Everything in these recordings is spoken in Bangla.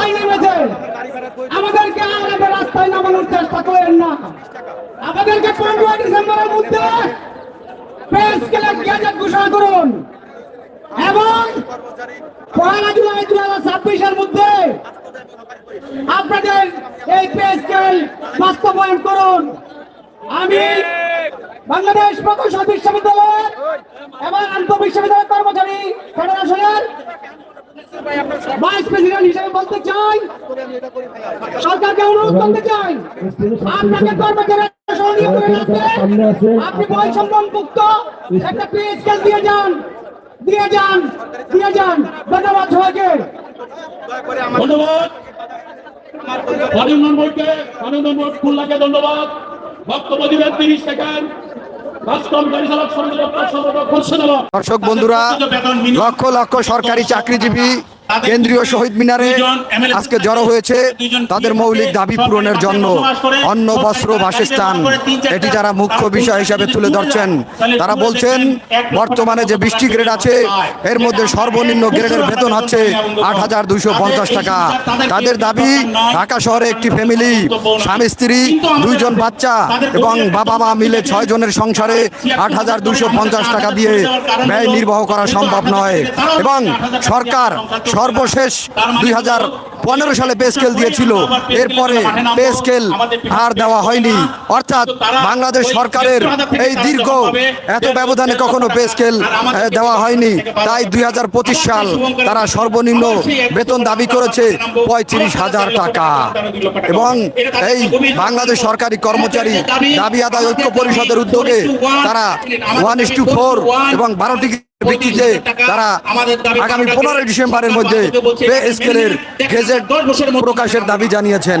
রাস্তায় নেমেছে আমাদেরকে আমাদের রাস্তায় নামানোর চেষ্টা করেন না। আমাদেরকে পনেরোই ডিসেম্বরের মধ্যে প্রেস স্কেলের গ্যাজেট ঘোষণা করুন। এবং পয়লা জুলাই দু হাজার ছাব্বিশের মধ্যে আপনাদের এই পে স্কেল বাস্তবায়ন করুন। আমি বাংলাদেশ প্রকৌশল ভাইস প্রেসিডেন্ট হিসেবে বলতে চাই সরকারকে অনুরোধ করতে চাই আপনাকে কর্মচারী সহযোগী করে রাখতে আপনি বৈষম্য একটা পে স্কেল দিয়ে যান দিয়ে যান দিয়ে যান। ধন্যবাদ সবাইকে। ধন্যবাদ। অনিন্দন বোর্ডকে অনিন্দন বোর্ড খুলনাকে ধন্যবাদ। বক্তব্য দিবেন তিরিশ সেকেন্ড। দর্শক বন্ধুরা লক্ষ লক্ষ সরকারি চাকরিজীবী কেন্দ্রীয় শহীদ মিনারে আজকে জড়ো হয়েছে তাদের মৌলিক দাবি পূরণের জন্য অন্ন বস্ত্র বাসস্থান। এটি যারা মুখ্য বিষয় হিসাবে তুলে ধরছেন তারা বলছেন বর্তমানে যে বৃষ্টি গ্রেড আছে এর মধ্যে সর্বনিম্ন গ্রেডের বেতন হচ্ছে আট হাজার দুইশো পঞ্চাশ টাকা। তাদের দাবি ঢাকা শহরে একটি ফ্যামিলি স্বামী স্ত্রী দুইজন বাচ্চা এবং বাবা মা মিলে ছয় জনের সংসারে আট হাজার দুশো পঞ্চাশ টাকা দিয়ে ব্যয় নির্বাহ করা সম্ভব নয়। এবং সরকার সর্বশেষ দুই হাজার পনেরো সালে পে স্কেল দিয়েছিল। এরপরে পে স্কেল আর দেওয়া হয়নি। অর্থাৎ বাংলাদেশ সরকারের এই দীর্ঘ এত ব্যবধানে কখনো পে স্কেল দেওয়া হয়নি। তাই দুই হাজার পঁচিশ সাল তারা সর্বনিম্ন বেতন দাবি করেছে পঁয়ত্রিশ হাজার টাকা। এবং এই বাংলাদেশ সরকারি কর্মচারী দাবি আদায় ঐক্য পরিষদের উদ্যোগে তারা ওয়ান ইস টু ফোর এবং বারোটি ভিত্তিতে তারা আগামী পনেরোই ডিসেম্বরের মধ্যে পে স্কেলের গেজেট প্রকাশের দাবি জানিয়েছেন।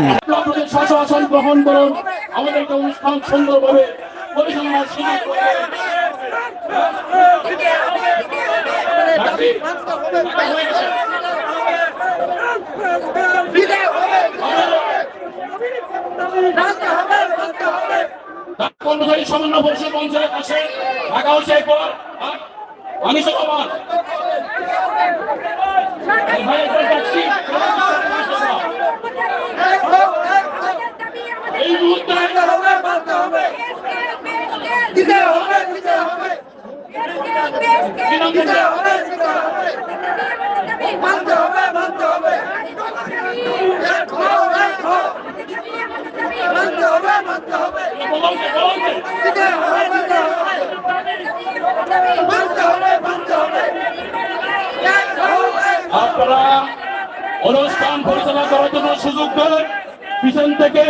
সমন্বয় পরিষদ মঞ্চের কাছে ঢাকা আমি সমান এই মুহূর্তে বলতে অনুষ্ঠান পরিচালনা করার জন্য সুযোগ দেন পিছন থেকে